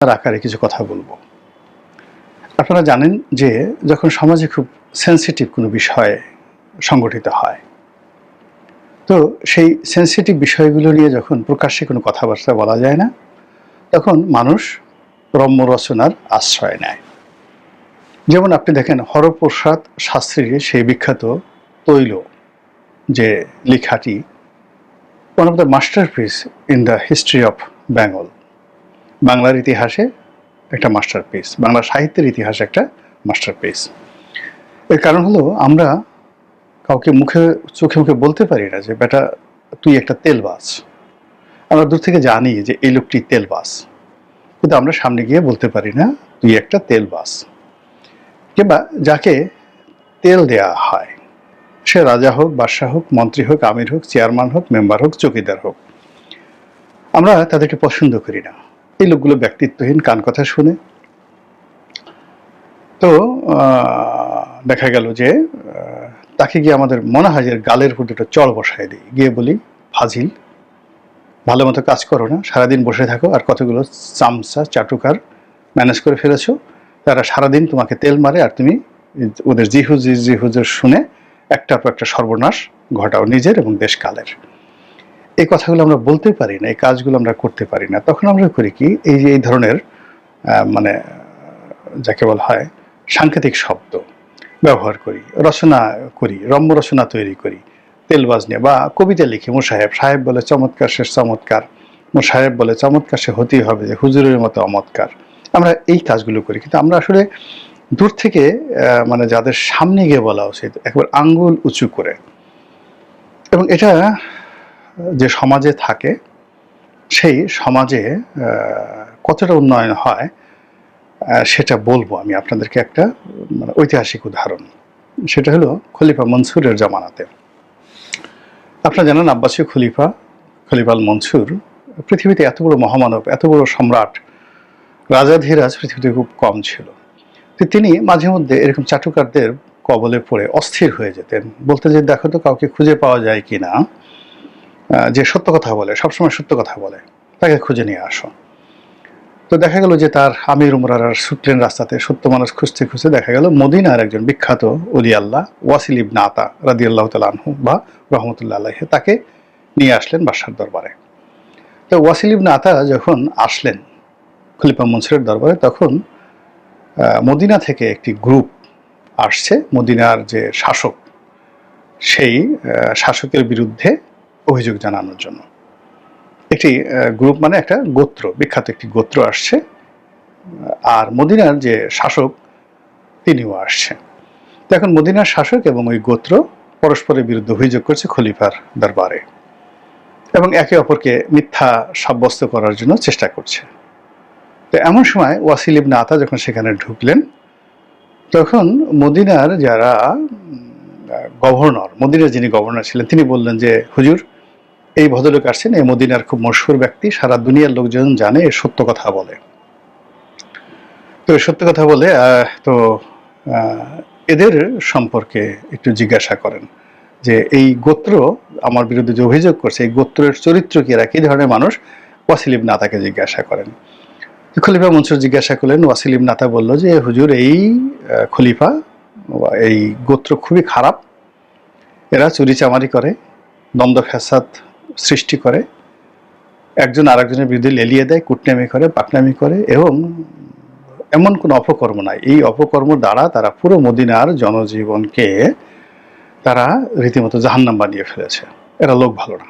তার আকারে কিছু কথা বলব। আপনারা জানেন যে যখন সমাজে খুব সেন্সিটিভ কোনো বিষয় সংগঠিত হয়, তো সেই সেন্সিটিভ বিষয়গুলো নিয়ে যখন প্রকাশ্যে কোনো কথাবার্তা বলা যায় না, তখন মানুষ রম্য রচনার আশ্রয় নেয়। যেমন আপনি দেখেন হরপ্রসাদ শাস্ত্রীর সেই বিখ্যাত তৈল যে লেখাটি one of the masterpiece in the history of Bengal বাংলার ইতিহাসে একটা মাস্টার মাস্টারপিস বাংলা সাহিত্যের ইতিহাসে একটা মাস্টার মাস্টারপিস এর কারণ হলো আমরা কাউকে মুখে, চোখে মুখে বলতে পারি না যে, বেটা, তুই একটা তেলবাজ। আমরা দূর থেকে জানি যে, এই লোকটি তেলবাজ। কিন্তু আমরা সামনে গিয়ে বলতে পারি না, তুই একটা তেলবাজ। কিংবা যাকে তেল দেয়া হয়, সে রাজা হোক, বাদশাহ হোক, মন্ত্রী হোক, আমির হোক, চেয়ারম্যান হোক, মেম্বার হোক, চৌকিদার হোক, আমরা তাদেরকে পছন্দ করি না। এই লোকগুলো ব্যক্তিত্বহীন, কান কথা শুনে। তো দেখা গেল যে তাকে গিয়ে আমাদের মনে হয় যে গালের উপর দুটো চড় বসায় দিই। গিয়ে বলি, ফাজিল, ভালো মতো কাজ করো না, সারাদিন বসে থাকো, আর কতগুলো চামচা, চাটুকার ম্যানেজ করে ফেলেছো। তারা সারাদিন তোমাকে তেল মারে, আর তুমি ওদের জিহুজ, জিহুজের শুনে একটার পর একটা সর্বনাশ ঘটাও নিজের এবং দেশকালের। এই কথাগুলো আমরা বলতে পারি না, এই কাজগুলো আমরা করতে পারি না। তখন আমরা করি কি, এই যে এই ধরনের মানে যাকে বলা হয় সাংকেতিক শব্দ ব্যবহার করি, রচনা করি, রম্য রচনা তৈরি করি তেলবাজ নিয়ে বা কবিতা লিখি। মুসাহেব, সাহেব বলে চমৎকার শেষ চমৎকার, মুসাহেব বলে চমৎকার সে হতেই হবে যে হুজুরের মতো অমৎকার। আমরা এই কাজগুলো করি। কিন্তু আমরা আসলে দূর থেকে মানে যাদের সামনে গিয়ে বলা উচিত, একবার আঙ্গুল উঁচু করে। এবং এটা যে সমাজে থাকে, সেই সমাজে কতটা উন্নয়ন হয় সেটা বলব আমি আপনাদেরকে একটা মানে ঐতিহাসিক উদাহরণ। সেটা হলো খলিফা মনসুরের জামানাতে। আপনারা জানেন আব্বাসী খলিফা খলিফাল মনসুর পৃথিবীতে এত বড় মহামানব, এত বড় সম্রাট রাজাধীরাজ পৃথিবীতে খুব কম ছিল। তিনি মাঝে মধ্যে এরকম চাটুকারদের কবলে পড়ে অস্থির হয়ে যেতেন। বলতে যে, দেখো তো কাউকে খুঁজে পাওয়া যায় কি না যে সত্য কথা বলে, সবসময় সত্য কথা বলে, তাকে খুঁজে নিয়ে আসো। তো দেখা গেল যে তার আমির উমরার ছুটলেন রাস্তাতে সত্য মানুষ খুঁজতে খুঁজতে দেখা গেল মদিনার একজন বিখ্যাত অলি আল্লাহ ওয়াসিল ইবনা আতা রাদি আল্লাহ তালহু বা রহমতুল্লাহ আলাহে তাকে নিয়ে আসলেন বাদশার দরবারে। তো ওয়াসিল ইবনা আতা যখন আসলেন খলিফা মনসুরের দরবারে, তখন মদিনা থেকে একটি গ্রুপ আসছে, মদিনার যে শাসক, সেই শাসকের বিরুদ্ধে অভিযোগ জানানোর জন্য। একটি গ্রুপ মানে একটা গোত্র, বিখ্যাত একটি গোত্র আসছে আর মদিনার যে শাসক তিনিও আসছে। এখন মদিনার শাসক এবং ওই গোত্র পরস্পরের বিরুদ্ধে অভিযোগ করছে খলিফার দরবারে এবং একে অপরকে মিথ্যা সাব্যস্ত করার জন্য চেষ্টা করছে। তো এমন সময় ওয়াসিল ইবনে আতা যখন সেখানে ঢুকলেন, তখন মদিনার যারা গভর্নর, মদিনার যিনি গভর্নর ছিলেন, তিনি বললেন যে, হুজুর এই ভদ্রলোক আসছেন, এই মদিনার খুব মশহুর ব্যক্তি, সারা দুনিয়ার লোকজন জানে, এ সত্য কথা বলে। তো সত্য কথা বলে তো এদের সম্পর্কে একটু জিজ্ঞাসা করেন যে, এই গোত্র আমার বিরুদ্ধে যে অভিযোগ করছে, এই গোত্রের চরিত্র কি? এরা কি ধরনের মানুষ? ওয়াসিলিম নাতাকে জিজ্ঞাসা করেন। খলিফা মনসুর জিজ্ঞাসা করলেন ওয়াসিলিম নাতা বলল যে, হুজুর, এই খলিফা এই গোত্র খুবই খারাপ। এরা চুরি চামারি করে, দ্বন্দ্ব ফ্যাসাদ সৃষ্টি করে, একজন আরেকজনের বিরুদ্ধে লেলিয়ে দেয়, কুটনামি করে, পাকনামি করে এবং এমন কোনো অপকর্ম নাই। এই অপকর্ম দ্বারা তারা পুরো মদিনার জনজীবনকে তারা রীতিমতো জাহান্নাম বানিয়ে ফেলেছে। এরা লোক ভালো না।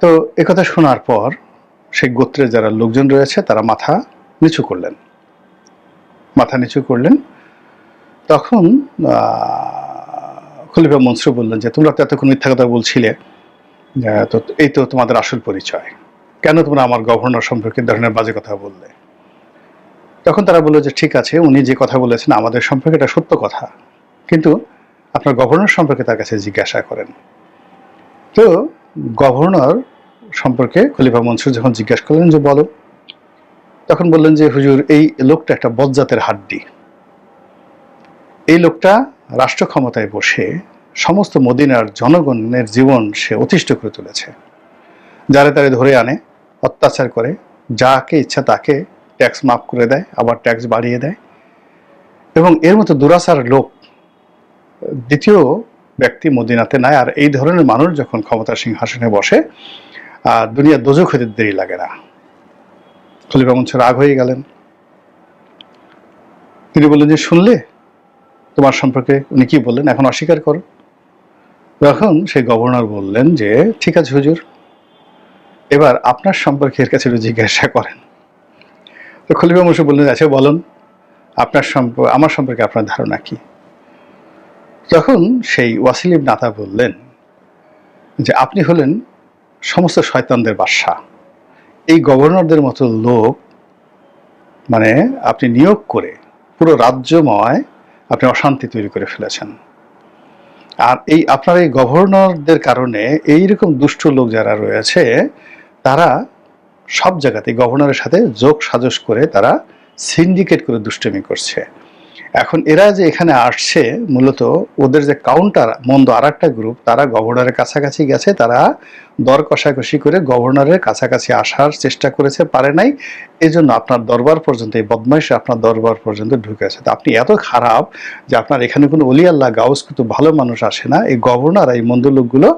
তো একথা শোনার পর সেই গোত্রের যারা লোকজন রয়েছে, তারা মাথা নিচু করলেন। মাথা নিচু করলেন। তখন খলিফা মনসুর বললেন যে, তোমরা তো এতক্ষণ মিথ্যা কথা বলছিলে। তো এই তো তোমাদের আসল পরিচয়। কেন তোমরা আমার গভর্নর সম্পর্কে ধরনের বাজে কথা বললে? তখন তারা বলল যে, ঠিক আছে, উনি যে কথা বলেছেন, আমাদের সম্পর্কে এটা সত্য কথা। কিন্তু আপনার গভর্নর সম্পর্কে তার কাছে জিজ্ঞাসা করেন। তো গভর্নর সম্পর্কে খলিফা মনসুর যখন জিজ্ঞাসা করলেন যে, বলো। তখন বললেন যে, হুজুর, এই লোকটা একটা বজ্জাতের হাড্ডি। এই লোকটা রাষ্ট্র ক্ষমতায় বসে সমস্ত মদিনার জনগণের জীবন সে অতিষ্ঠ করে তুলেছে। যারে তারে ধরে আনে, অত্যাচার করে, যাকে ইচ্ছা তাকে ট্যাক্স মাফ করে দেয়, আবার ট্যাক্স বাড়িয়ে দেয়। এবং এর মতো দুরাচার লোক দ্বিতীয় ব্যক্তি মদিনাতে নাই, আর এই ধরনের মানুষ যখন ক্ষমতা সিংহাসনে বসে, আর দুনিয়া দোজক হতে দেরি লাগে না। খলিফা মঞ্চ রাগ হয়ে গেলেন। তিনি বললেন যে, শুনলে? তোমার সম্পর্কে উনি কি বললেন? এখন অস্বীকার করো। তখন সেই গভর্নর বললেন যে, ঠিক আছে হুজুর, এবার আপনার সম্পর্কে এর কাছে জিজ্ঞাসা করেন। তো খলিফা মশু বললেন আচ্ছা বলুন, আপনার সম্পর্কে আমার সম্পর্কে আপনার ধারণা কি? তখন সেই ওয়াসিলিম নাতা বললেন যে, আপনি হলেন সমস্ত শয়তানদের বাদশা এই গভর্নরদের মতো লোক মানে আপনি নিয়োগ করে পুরো রাজ্যময় আপনি অশান্তি তৈরি করে ফেলেছেন। আর এই আপনার এই গভর্নরদের কারণে এই রকম দুষ্ট লোক যারা রয়েছে, তারা সব জায়গাতে গভর্নরের সাথে যোগ সাজস করে তারা সিন্ডিকেট করে দুষ্টমি করছে। এখন এরা যে এখানে আসছে, মূলত ওদের যে কাউন্টার মন্দ আর একটা গ্রুপ তারা গভর্নরের কাছাকাছি গেছে, তারা দর কষাকষি করে গভর্নরের কাছাকাছি আসার চেষ্টা করেছে, পারে নাই। এই জন্য আপনার দরবার পর্যন্ত, এই বদমাইশ আপনার দরবার পর্যন্ত ঢুকে ঢুকেছে তো আপনি এত খারাপ যে আপনার এখানে কোনো অলি আল্লাহ, গাউস কিন্তু ভালো মানুষ আসে না। এই গভর্নর এই মন্দ লোকগুলো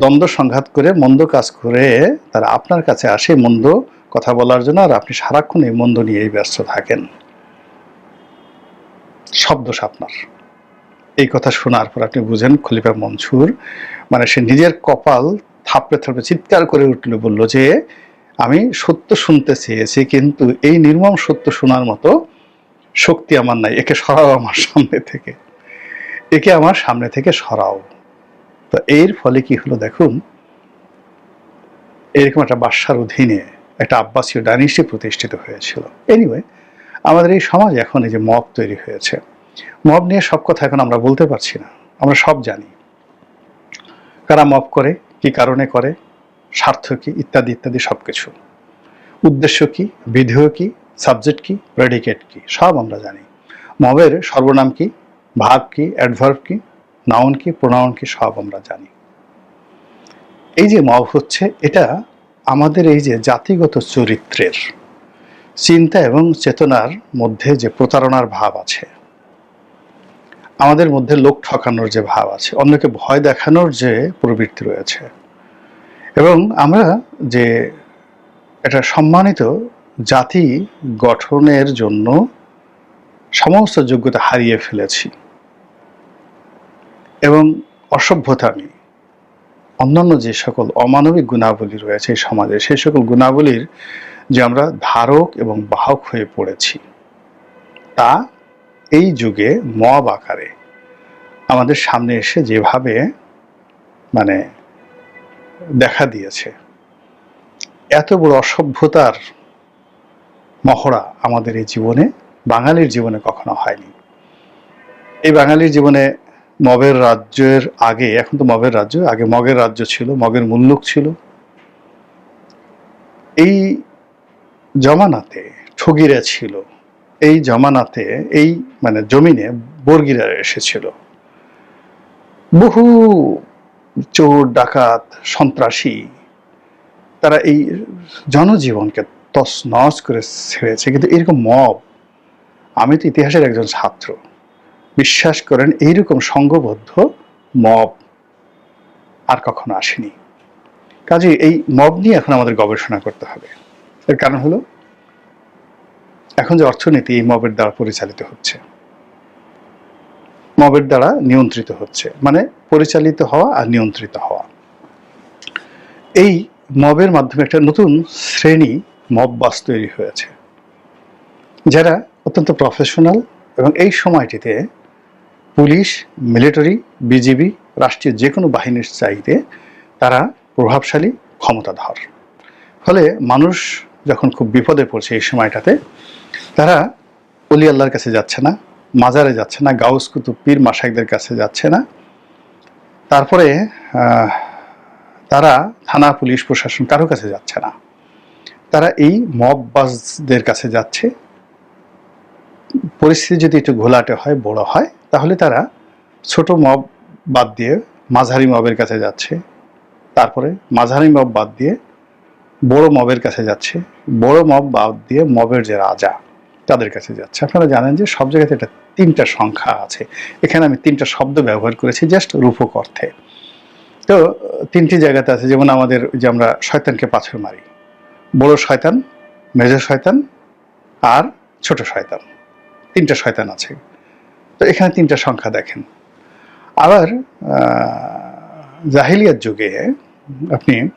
দ্বন্দ্ব সংঘাত করে, মন্দ কাজ করে, তারা আপনার কাছে আসে মন্দ কথা বলার জন্য, আর আপনি সারাক্ষণ এই মন্দ নিয়েই ব্যস্ত থাকেন। সব দোষ আপনার এই কথা শোনার পর আপনি বুঝেন খলিফা মনসুর মানে সে নিজের কপাল থাপড়ে থাপড়ে চিৎকার করে উঠল, বলল যে, আমি সত্য শুনতে চেয়েছি, কিন্তু এই নির্মম সত্য শোনার মতো শক্তি আমার নাই। একে সরাও আমার সামনে থেকে। একে আমার সামনে থেকে সরাও। তো এর ফলে কি হলো দেখুন, এরকম একটা বাসার অধীনে একটা আব্বাসীয় ডাইনেস্টি প্রতিষ্ঠিত হয়েছিল। এনিওয়ে আমাদের এই সমাজ এখন এই যে মব তৈরি হয়েছে। মব নিয়ে সব কথা এখন আমরা বলতে পারছি না, আমরা সব জানি। কারা মব করে, কি কারণে করে, স্বার্থ কি, ইত্যাদি ইত্যাদি সব কিছু উদ্দেশ্য কি, বিধেয় কি, সাবজেক্ট কি প্রেডিকেট কি, সব আমরা জানি। মবের সর্বনাম কি, ভাব কি অ্যাডভার্ব কি নাউন কি প্রোনাউন কি, সব আমরা জানি। এই যে মব হচ্ছে, এটা আমাদের এই যে জাতিগত চরিত্রের চিন্তা এবং চেতনার মধ্যে যে প্রতারণার ভাব আছে, আমাদের মধ্যে লোক ঠকানোর যে ভাব আছে, অন্যকে ভয় দেখানোর যে প্রবৃত্তি রয়েছে এবং আমরা যে এটা সম্মানিত জাতি গঠনের জন্য সমস্ত যোগ্যতা হারিয়ে ফেলেছি এবং অসভ্যতা নেই অন্যান্য যে সকল অমানবিক গুণাবলী রয়েছে এই সমাজে, সেই সকল গুণাবলীর যে আমরা ধারক এবং বাহক হয়ে পড়েছি। তা এই যুগে মব আকারে আমাদের সামনে এসে যেভাবে মানে দেখা দিয়েছে, এত বড় অসভ্যতার মহড়া আমাদের এই জীবনে, বাঙালির জীবনে কখনো হয়নি। এই বাঙালির জীবনে মবের রাজ্যের আগে, এখন তো মবের রাজ্য, আগে মগের রাজ্য ছিল, মগের মুল্লুক ছিল। এই জমানাতে ঠগিরা ছিল। এই জমানাতে, এই মানে জমিনে বর্গিরা এসেছিল। বহু চোর, ডাকাত, সন্ত্রাসী, তারা এই জনজীবনকে তস নস করে ছেড়েছে। কিন্তু এরকম মব, আমি তো ইতিহাসের একজন ছাত্র, বিশ্বাস করেন এইরকম সংঘবদ্ধ মব আর কখনো আসেনি। কাজে এই মব নিয়ে এখন আমাদের গবেষণা করতে হবে। এর কারণ হলো, এখন যে অর্থনীতি এই মবের দ্বারা পরিচালিত হচ্ছে। মবের দ্বারা নিয়ন্ত্রিত হচ্ছে মানে পরিচালিত হওয়া আর নিয়ন্ত্রিত হওয়া। এই মবের মাধ্যমে একটা নতুন শ্রেণি মব বাস তৈরি হয়েছে, যারা অত্যন্ত প্রফেশনাল এবং এই সময়টিতে পুলিশ মিলিটারি বিজিবি, রাষ্ট্রীয় যে কোনো বাহিনীর চাইতে তারা প্রভাবশালী, ক্ষমতাধর। ফলে মানুষ যখন খুব বিপদে পড়ছে এই সময়টাতে, তারা অলি আল্লাহর কাছে যাচ্ছে না, মাজারে যাচ্ছে না, গাউস কুতুব পীর মাসাইকদের কাছে যাচ্ছে না। তারপরে তারা থানা, পুলিশ, প্রশাসন কারও কাছে যাচ্ছে না। তারা এই মব বাসদের কাছে যাচ্ছে। পরিস্থিতি যদি একটু ঘোলাটে হয়, বড় হয়, তাহলে তারা ছোট মব বাদ দিয়ে মাঝারি মবের কাছে যাচ্ছে। তারপরে মাঝারি মব বাদ দিয়ে বড় মবের কাছে যাচ্ছে। বড় মব বাদ দিয়ে মবের যে রাজা, তাদের কাছে যাচ্ছে। আপনারা জানেন যে সব জায়গাতে এটা তিনটা সংখ্যা আছে। এখানে আমি তিনটা শব্দ ব্যবহার করেছি জাস্ট রূপক অর্থে। তো, তিনটি জায়গাতে আছে, যেমন আমাদের যে আমরা শয়তানকে পাথর মারি। বড় শয়তান, মেজ শয়তান আর ছোট শয়তান। তিনটা শয়তান আছে। তো এখানে তিনটা সংখ্যা দেখেন। আবার জাহিলিয়ার যুগে আপনি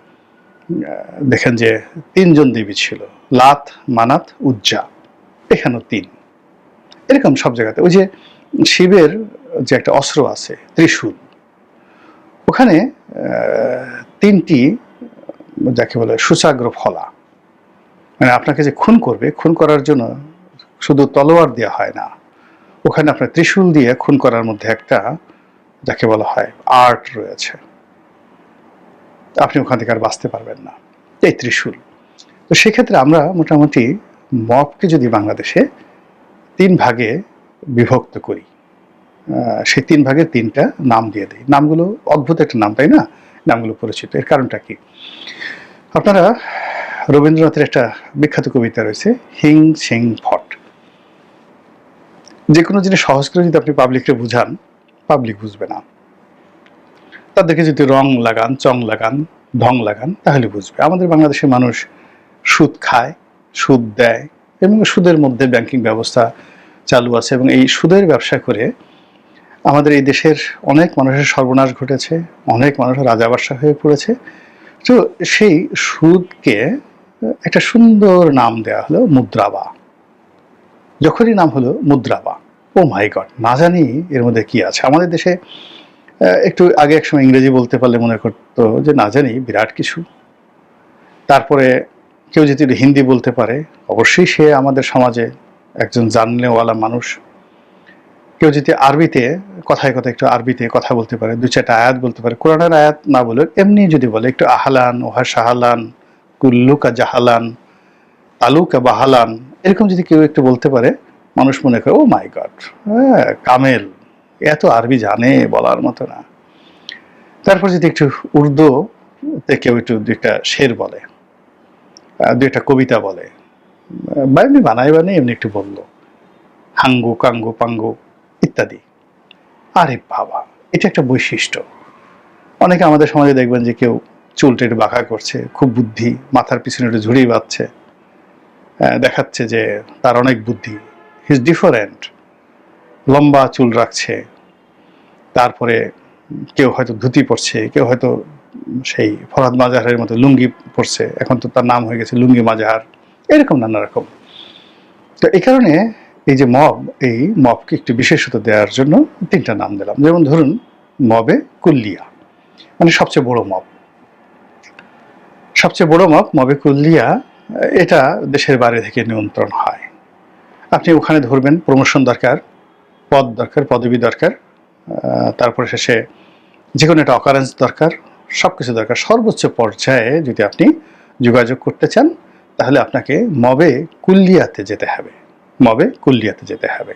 দেখেন যে তিনজন দেবী ছিল, লাত, মানাত, উজ্জা, এখানেও তিন। এরকম সব জায়গাতে। ওই যে শিবের যে একটা অস্ত্র আছে, ত্রিশূল, ওখানে তিনটি, যাকে বলে সুচাগ্র ফলা। মানে আপনাকে যে খুন করবে, খুন করার জন্য শুধু তলোয়ার দেওয়া হয় না, ওখানে আপনার ত্রিশূল দিয়ে খুন করার মধ্যে একটা, যাকে বলা হয় আর্ট রয়েছে। আপনি ওখান থেকে আর বাঁচতে পারবেন না। এই ত্রিশূল। তো সেক্ষেত্রে আমরা মোটামুটি মবকে যদি বাংলাদেশে তিন ভাগে বিভক্ত করি সেই তিন ভাগে তিনটা নাম দিয়ে দেয় নামগুলো অদ্ভুত একটা নাম, তাই না? নামগুলো পরিচিত। এর কারণটা কি? আপনারা রবীন্দ্রনাথের একটা বিখ্যাত কবিতা রয়েছে, হিং সিং ফট। যে কোনো জিনিস সহজ করে যদি আপনি পাবলিককে বুঝান পাবলিক বুঝবে না। তাদেরকে যদি রং লাগান, চং লাগান, ঢং লাগান, তাহলে বুঝবে। আমাদের বাংলাদেশের মানুষ সুদ খায়, সুদ দেয় এবং সুদের মধ্যে ব্যাংকিং ব্যবস্থা চালু আছে এবং এই সুদের ব্যবসা করে আমাদের এই দেশের অনেক মানুষের সর্বনাশ ঘটেছে, অনেক মানুষ রাজাবাসা হয়ে পড়েছে। তো সেই সুদকে একটা সুন্দর নাম দেওয়া হলো মুদ্রাবা। যখনই নাম হলো মুদ্রাবা ও মাই গড না জানি এর মধ্যে কি আছে। আমাদের দেশে একটু আগে এক সময় ইংরেজি বলতে পারলে মনে করতো যে না জানি, বিরাট কিছু। তারপরে কেউ যদি হিন্দি বলতে পারে, অবশ্যই সে আমাদের সমাজে একজন জানলেওয়ালা মানুষ। কেউ যদি আরবিতে কথায় কথা একটু আরবিতে কথা বলতে পারে, দু চারটা আয়াত বলতে পারে, কোরআনের আয়াত না বলে এমনি যদি বলে, একটু আহালান, ওহা সাহালান কুল্লুকা জাহালান তালুকা বাহালান, এরকম যদি কেউ একটু বলতে পারে, মানুষ মনে করে ও মাই গড হ্যাঁ কামেল। এত আরবি জানে বলার মতো না। তারপর যদি একটু উর্দু কেউ একটু দু একটা শের বলে আহ, দু একটা কবিতা বলে বা এমনি বানায় বানিয়ে এমনি একটু বলল হাঙ্গু কাঙ্গু পাঙ্গু ইত্যাদি। আরে বাবা এটা একটা বৈশিষ্ট্য। অনেকে আমাদের সমাজে দেখবেন যে কেউ চুলটা একটু বাঁকা করছে খুব বুদ্ধি মাথার পিছনে একটু ঝুড়ি বাঁধছে দেখাচ্ছে যে তার অনেক বুদ্ধি হিজ ডিফারেন্ট লম্বা চুল রাখছে, তারপরে কেউ হয়তো ধুতি পরছে, কেউ হয়তো সেই ফরাদ মাজাহারের মতো লুঙ্গি পরছে, এখন তো তার নাম হয়ে গেছে লুঙ্গি মাজাহার, এরকম নানা রকম। তো এই কারণে এই যে মব, এই মবকে একটু বিশেষত দেওয়ার জন্য তিনটা নাম দিলাম। যেমন ধরুন, মবে কুল্লিয়া মানে সবচেয়ে বড় মব। সবচেয়ে বড় মব, মবে কুল্লিয়া, এটা দেশের বাইরে থেকে নিয়ন্ত্রণ হয়। আপনি ওখানে ধরবেন প্রমোশন দরকার পদ দরকার, পদবি দরকার তারপরে শেষে যে কোনো একটা অকারেন্স দরকার সব কিছু দরকার। সর্বোচ্চ পর্যায়ে যদি আপনি যোগাযোগ করতে চান, তাহলে আপনাকে মবে কুল্লিয়াতে যেতে হবে। মবে কুল্লিয়াতে যেতে হবে।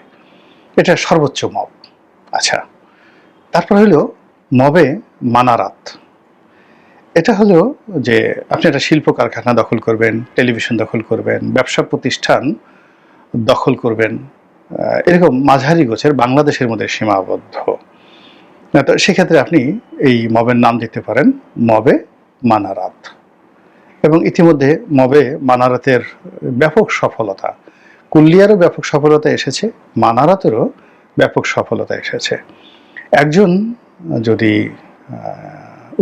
এটা সর্বোচ্চ মব। আচ্ছা তারপর হলো মবে মানারাত। এটা হলো যে আপনি একটা শিল্প কারখানা দখল করবেন, টেলিভিশন দখল করবেন, ব্যবসা প্রতিষ্ঠান দখল করবেন এরকম মাঝারি গোছের বাংলাদেশের মধ্যে সীমাবদ্ধ। তো সেক্ষেত্রে আপনি এই মবের নাম দিতে পারেন, মবে মানারাত। এবং ইতিমধ্যে মবে মানারাতের ব্যাপক সফলতা, কুল্লিয়ারও ব্যাপক সফলতা এসেছে, মানারাতেরও ব্যাপক সফলতা এসেছে। একজন যদি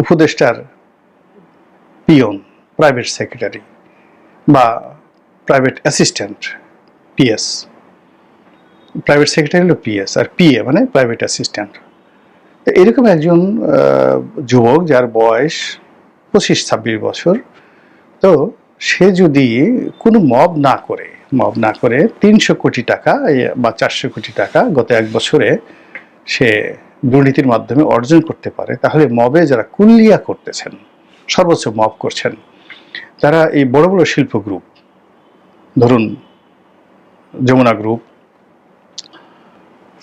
উপদেষ্টার পিয়ন, প্রাইভেট সেক্রেটারি বা private assistant PS private secretary হলো পিএস আর পিএ মানে প্রাইভেট অ্যাসিস্ট্যান্ট তো এরকম একজন যুবক যার বয়স পঁচিশ, ছাব্বিশ বছর, তো সে যদি কোনো মব না করে, মব না করে তিনশো কোটি টাকা বা চারশো কোটি টাকা গত এক বছরে সে দুর্নীতির মাধ্যমে অর্জন করতে পারে, তাহলে মবে যারা কুল্লিয়া করতেছেন, সর্বোচ্চ মব করছেন, তারা এই বড় বড় শিল্প গ্রুপ ধরুন যমুনা গ্রুপ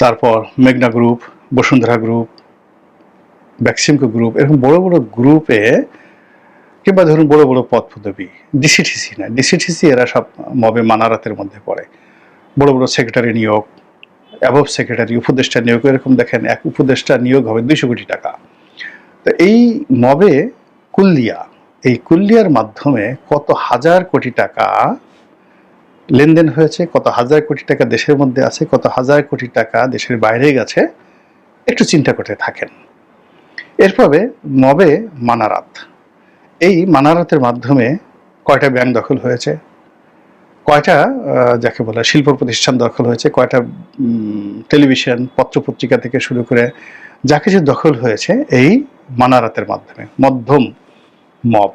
তারপর মেঘনা group Bashundhara group Beximco group এরকম বড় বড় গ্রুপে কিংবা ধরুন বড় বড় পদ পদবি ডিসিটিসি না ডিসিটিসি এরা সব মবে মানারাতের মধ্যে পড়ে। বড় বড় সেক্রেটারি নিয়োগ অ্যাবভ সেক্রেটারি উপদেষ্টা নিয়োগ, এরকম দেখেন এক উপদেষ্টা নিয়োগ হবে দুইশো কোটি টাকা। তো এই মবে কুল্লিয়া, এই কুল্লিয়ার মাধ্যমে কত হাজার কোটি টাকা লেনদেন হয়েছে, কত হাজার কোটি টাকা দেশের মধ্যে আছে, কত হাজার কোটি টাকা দেশের বাইরে গেছে, একটু চিন্তা করতে থাকেন। এরপরে মবে মানারাত। এই মানারাতের মাধ্যমে কয়টা ব্যাংক দখল হয়েছে? কয়টা যাকে বলে শিল্প প্রতিষ্ঠান দখল হয়েছে, কয়টা টেলিভিশন, পত্রপত্রিকা থেকে শুরু করে যা কিছু দখল হয়েছে এই মানারাতের মাধ্যমে, মধ্যম মব।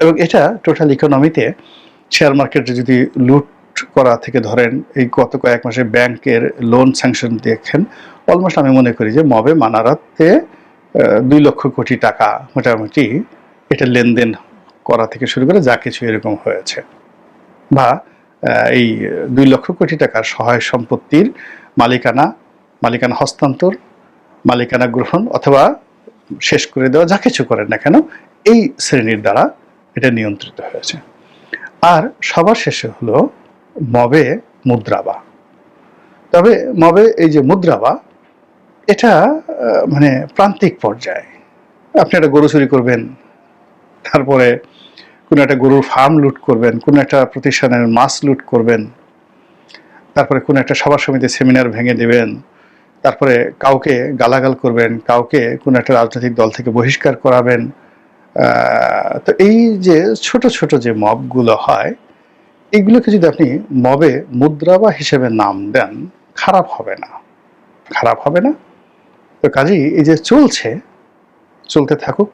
এবং এটা টোটাল ইকোনমিতে শেয়ার মার্কেটে যদি লুট করা থেকে ধরেন এই গত কয়েক মাসে ব্যাংকের লোন স্যাংশন দেখেন অলমোস্ট আমি মনে করি যে মবে মানারাতে দুই লক্ষ কোটি টাকা মোটামুটি এটা লেনদেন করা থেকে শুরু করে যা কিছু এরকম হয়েছে। বা এই দুই লক্ষ কোটি টাকার সহায় সম্পত্তির মালিকানা মালিকানা হস্তান্তর, মালিকানা গ্রহণ অথবা শেষ করে দেওয়া যা কিছু করেন না কেন, এই শ্রেণির দ্বারা এটা নিয়ন্ত্রিত হয়েছে। আর সবার শেষে হলো মবে মুদ্রাবা। তবে মবে এই যে মুদ্রাবা, এটা মানে প্রান্তিক পর্যায়ে। আপনি একটা গরু চুরি করবেন, তারপরে কোনো একটা গরুর ফার্ম লুট করবেন, কোনো একটা প্রতিষ্ঠানের মাছ লুট করবেন, তারপরে কোনো একটা সভা সমিতি সেমিনার ভেঙে দেবেন, তারপরে কাউকে গালাগাল করবেন, কাউকে কোনো একটা রাজনৈতিক দল থেকে বহিষ্কার করাবেন। তো এই যে ছোট ছোট যে মবগুলো হয় এগুলোকে যদি আপনি মবে, মুদ্রা বা হিসেবে নাম দেন, খারাপ হবে না। খারাপ হবে না? তো কাজেই এই যে চলছে, চলতে থাকুক